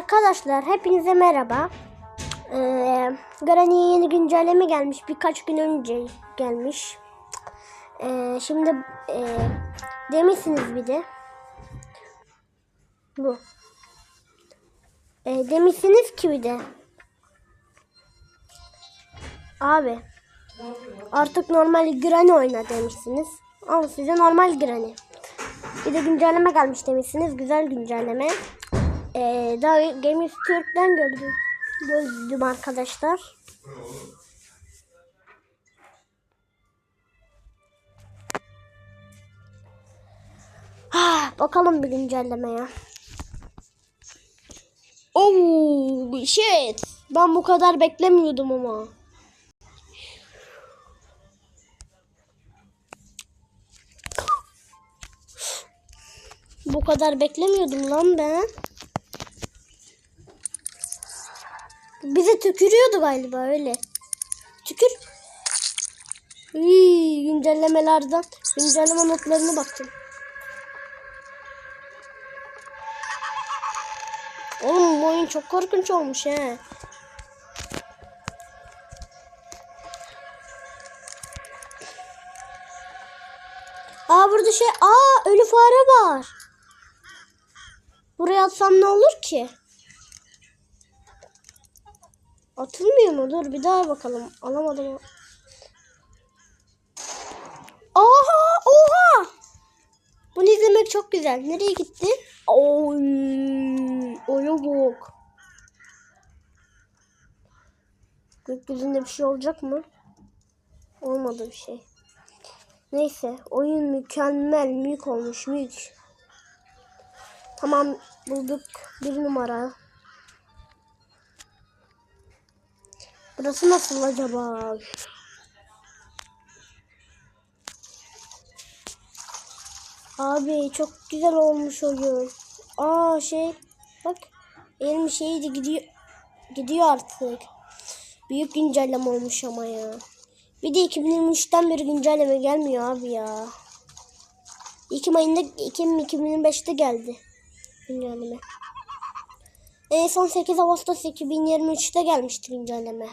Arkadaşlar hepinize merhaba. Ee, Granny'ye yeni güncelleme gelmiş. Birkaç gün önce gelmiş. Ee, şimdi e, demişsiniz bir de. Bu. Ee, demişsiniz ki bir de. Abi. Artık normal Granny oyna demişsiniz. Al size normal Granny. Bir de güncelleme gelmiş demişsiniz. Güzel güncelleme. Ee, daha Games Türk'ten gördüm. Gördüm arkadaşlar. Ah, bakalım bir güncellemeye. Oh shit. Ben bu kadar beklemiyordum ama. Bu kadar beklemiyordum lan ben. Bize tükürüyordu galiba öyle. Tükür. Hii, güncellemelerden güncelleme notlarına baktım. Oğlum bu oyun çok korkunç olmuş he. Aa burada şey, aa ölü fare var. Buraya atsam ne olur ki? Atılmıyor mu? Dur bir daha bakalım. Alamadım. Oha! Oha! Bunu izlemek çok güzel. Nereye gitti? Oy! Oya bak. Gökyüzünde bir şey olacak mı? Olmadı bir şey. Neyse. Oyun mükemmel. Mük olmuş. Mük. Tamam. Bulduk. Bir numara. Burası nasıl acaba? Abi çok güzel olmuş oyun. Aa şey bak elim şeydi gidiyor gidiyor artık. Büyük güncelleme olmuş ama ya. Bir de 2023'ten beri güncelleme gelmiyor abi ya. Ekim ayında Ekim 2025'te geldi güncelleme. En son 8 Ağustos 2023'te gelmişti güncelleme.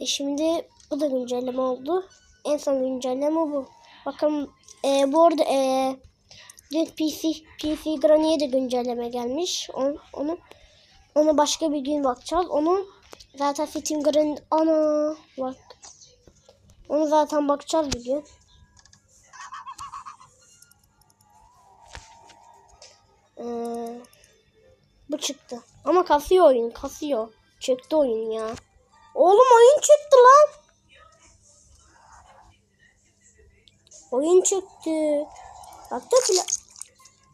E şimdi bu da güncelleme oldu. En son güncelleme bu. Bakın e, bu arada e, dün PC, PC Granny'e de güncelleme gelmiş. Onu, onu, onu başka bir gün bakacağız. Onu zaten Fitting Granny ana bak. Onu zaten bakacağız bir gün. Ee, bu çıktı. Ama kasıyor oyun kasıyor. Çöktü oyun ya. Oğlum oyun çıktı lan. Oyun çıktı. Da bile...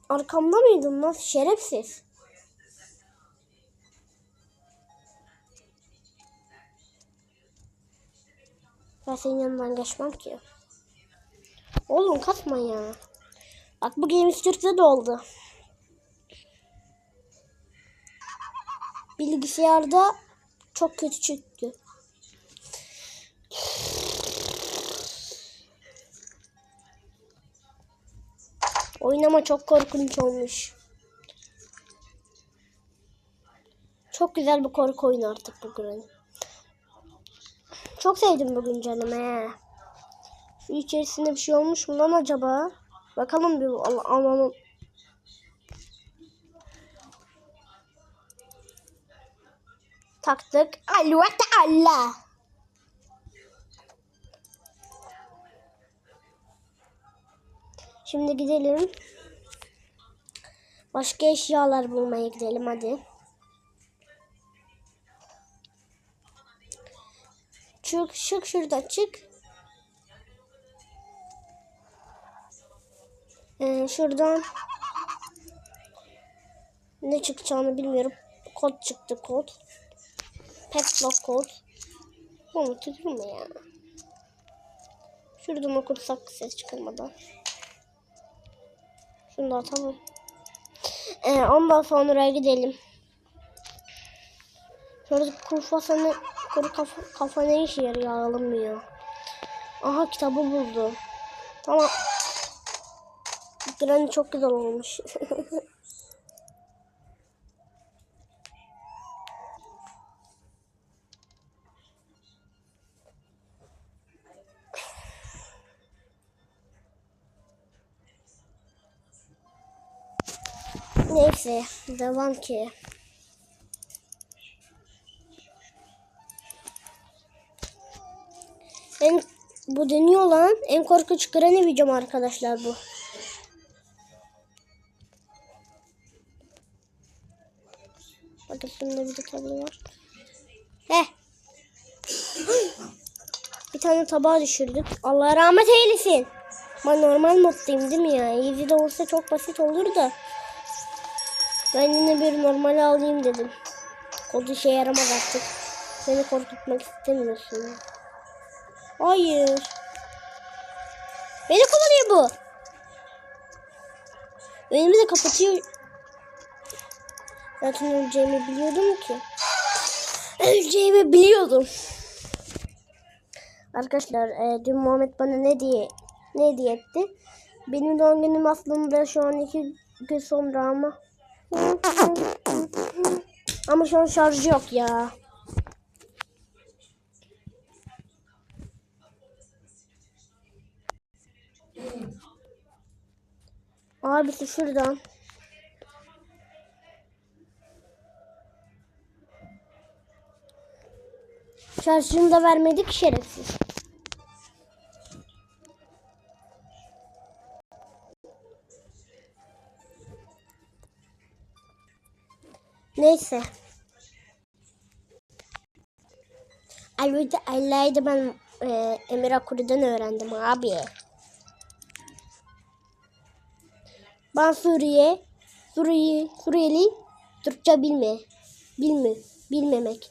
Arkamda mıydın lan şerefsiz? Ben senin yanından geçmem ki. Oğlum katma ya. Bak bu Games Türk'te de oldu. Bilgisayarda çok kötü çıktı. Oynama çok korkunç olmuş. Çok güzel bir korku oyunu artık bugün. Çok sevdim bu güncelleme. Şu içerisinde bir şey olmuş mu lan acaba? Bakalım bir al alalım. Taktık. Allah Allah. Şimdi gidelim. Başka eşyalar bulmaya gidelim hadi. Çık çık şuradan çık. Ee, şuradan ne çıkacağını bilmiyorum. Kod çıktı kod. Petlock kod. Bunu tükürme ya. Şuradan okursak ses çıkarmadan. Şunu da atalım. Ee, ondan sonra gidelim. Şurada kuru fasulye, kuru kafa, kafa ne işe yarıyor alınmıyor. Aha kitabı buldu. Tamam. Granny çok güzel olmuş. Neyse devam ki. En bu deniyor lan. En korkunç granny videom arkadaşlar bu. Bak üstümde bir de tablo var. Heh. Bir tane tabağa düşürdük. Allah rahmet eylesin. Ben normal moddayım değil mi ya? Easy de olsa çok basit olur da. Ben yine bir normal alayım dedim. Kod işe yaramaz artık. Seni korkutmak istemiyorsun. Hayır. Beni kovalıyor bu. Önümü de kapatıyor. Zaten öleceğimi biliyordum ki. Öleceğimi biliyordum. Arkadaşlar e, dün Muhammed bana ne diye ne hediye etti? Benim doğum günüm aslında şu an iki gün sonra ama. Ama şu an şarjı yok ya. Abisi şuradan. Şarjını da vermedik şerefsiz. Neyse. Allah'ı Allah'ı ben e, Emir Akuri'den öğrendim abi. Ben Suriye, Suriye, Suriyeli, Türkçe bilme, bilme, bilmemek.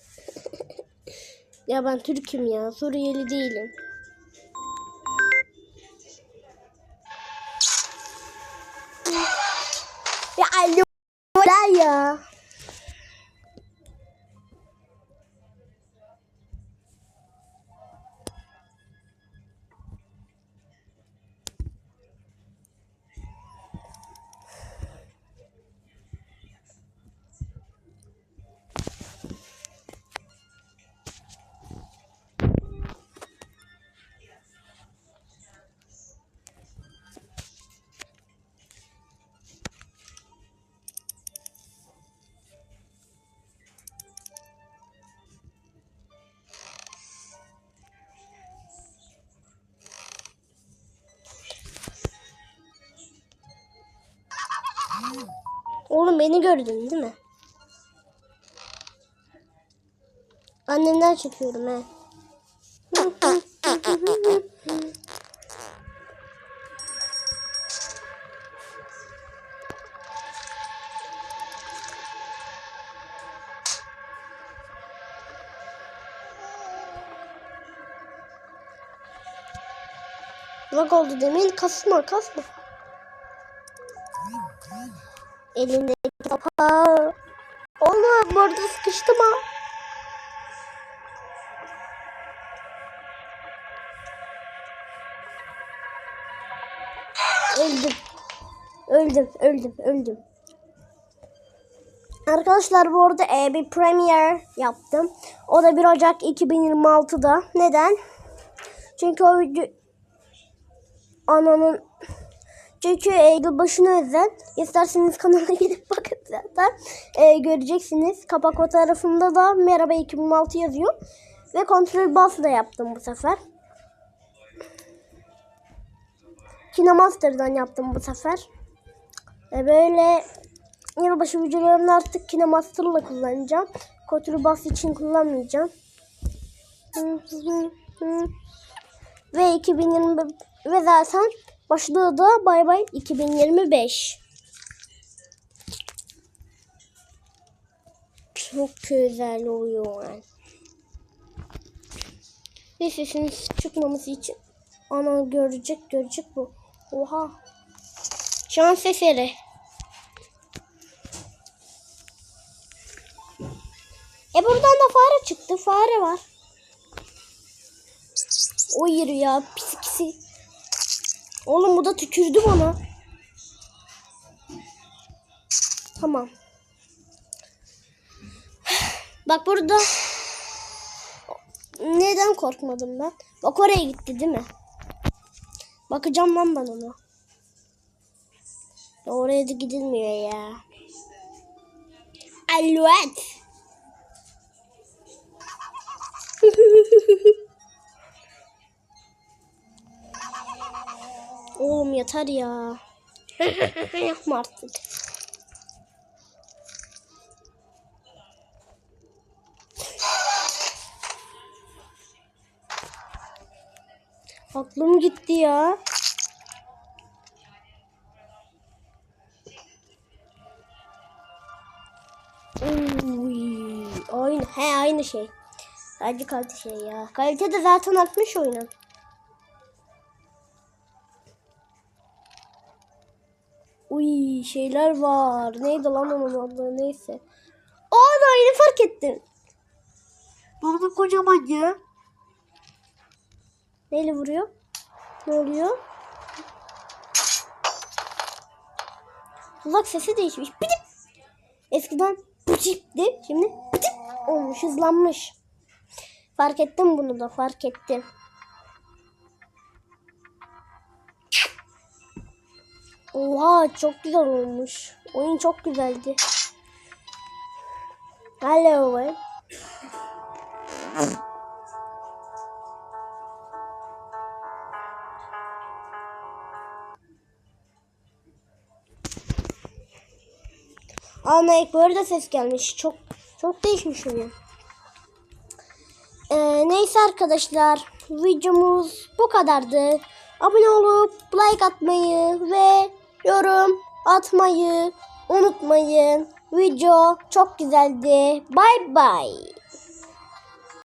ya ben Türk'üm ya, Suriyeli değilim. Oğlum beni gördün değil mi? Annemden çekiyorum he. Bak oldu demin kasma kasma. Elindeki kapağı. Oğlum orada sıkıştım ha. Öldüm. Öldüm, öldüm, öldüm. Arkadaşlar bu arada e, bir premiere yaptım. O da 1 Ocak 2026'da. Neden? Çünkü o video ananın çünkü e, yılbaşına özel. İsterseniz kanala gidip bakın zaten. E, göreceksiniz. Kapak fotoğrafında da Merhaba 2006 yazıyor. Ve kontrol bas da yaptım bu sefer. Kinemaster'dan yaptım bu sefer. E, böyle yılbaşı videolarını artık Kinemaster'la kullanacağım. Kontrol bas için kullanmayacağım. Ve 2020 ve zaten başlığı da bay bay 2025. Çok güzel oluyor. Ve sesiniz çıkmaması için ana görecek görecek bu. Oha. Şans eseri. E buradan da fare çıktı. Fare var. O yeri ya pis Oğlum bu da tükürdü bana. Tamam. Bak burada. Neden korkmadım ben? Bak oraya gitti değil mi? Bakacağım lan ben ona. Oraya da gidilmiyor ya. Evet. Oğlum yeter ya. Yapma artık. Aklım gitti ya. Uy, aynı, he aynı şey. Sadece kalite şey ya. Kalite de zaten artmış oyunun. Uy şeyler var. Neydi lan onun adı neyse. Aa da yeni fark ettim. Burada kocaman ya. Neyle vuruyor? Ne oluyor? Kulak sesi değişmiş. Pidip. Eskiden pıçipti. Şimdi pıçip olmuş. Hızlanmış. Fark ettim bunu da. Fark ettim. Oha çok güzel olmuş. Oyun çok güzeldi. Hello. Ana böyle de ses gelmiş. Çok çok değişmiş oyun. Ee, neyse arkadaşlar videomuz bu kadardı. Abone olup like atmayı ve yorum atmayı unutmayın. Video çok güzeldi. Bye bye.